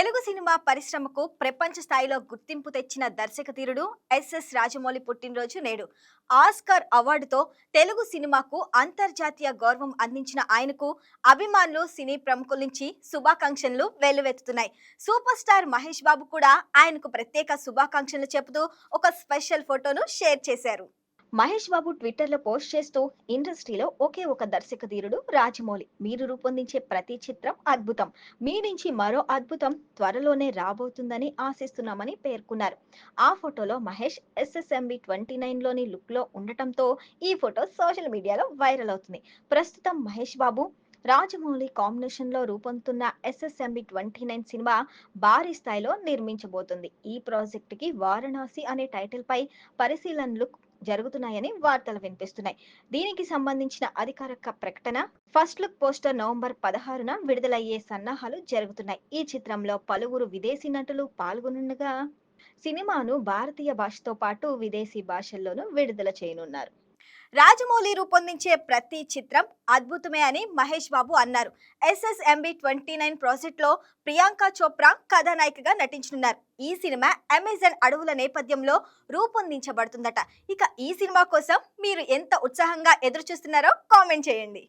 Telugu cinema పరిశ్రమకు ప్రపంచ స్థాయిలో గుర్తింపు తెచ్చిన దర్శక తీరుడు ఎస్ఎస్ రాజమౌళి పుట్టినరోజు నేడు. ఆస్కార్ అవార్డుతో తెలుగు సినిమాకు అంతర్జాతీయ గౌరవం అందించిన ఆయనకు అభిమానులు సినీ ప్రముఖుల నుంచి శుభాకాంక్షలు వెల్లువెత్తుతున్నాయి. సూపర్ స్టార్ మహేష్ బాబు కూడా ఆయనకు ప్రత్యేక శుభాకాంక్షలు చెబుతూ ఒక స్పెషల్ ఫోటోను షేర్ చేశారు. మహేష్ బాబు ట్విట్టర్లో పోస్ట్ చేస్తూ ఇండస్ట్రీలో ఒకే ఒక దర్శకధీరుడు రాజమౌళి. మీరు రూపొందించే ప్రతి చిత్రం అద్భుతం. మీ నుంచి మరో అద్భుతం త్వరలోనే రాబోతుందని ఆశిస్తున్నామని పేర్కొన్నారు. ఆ ఫోటోలో మహేష్ ఎస్ఎస్ఎంబి ట్వంటీ నైన్లోని లుక్లో ఉండటంతో ఈ ఫోటో సోషల్ మీడియాలో వైరల్ అవుతుంది. ప్రస్తుతం మహేష్ బాబు రాజమౌళి కాంబినేషన్లో రూపొందుతున్న ఎస్ఎస్ఎంబి ట్వంటీ నైన్ సినిమా భారీ స్థాయిలో నిర్మించబోతుంది. ఈ ప్రాజెక్ట్కి వారణాసి అనే టైటిల్ పై పరిశీలనలు జరుగుతున్నాయని వార్తలు వినిపిస్తున్నాయి. దీనికి సంబంధించిన అధికారిక ప్రకటన ఫస్ట్ లుక్ పోస్టర్ నవంబర్ పదహారున విడుదలయ్యే సన్నాహాలు జరుగుతున్నాయి. ఈ చిత్రంలో పలువురు విదేశీ నటులు పాల్గొనగా సినిమాను భారతీయ భాషతో పాటు విదేశీ భాషల్లోనూ విడుదల చేయనున్నారు. రాజమౌళి రూపొందించే ప్రతి చిత్రం అద్భుతమే అని మహేష్ బాబు అన్నారు. ఎస్ఎస్ఎంబి ట్వంటీ నైన్ ప్రాజెక్ట్లో ప్రియాంక చోప్రా కథానాయికగా నటించనున్నారు. ఈ సినిమా అమెజాన్ అడవుల నేపథ్యంలో రూపొందించబడుతుందట. ఇక ఈ సినిమా కోసం మీరు ఎంత ఉత్సాహంగా ఎదురు చూస్తున్నారో కామెంట్ చేయండి.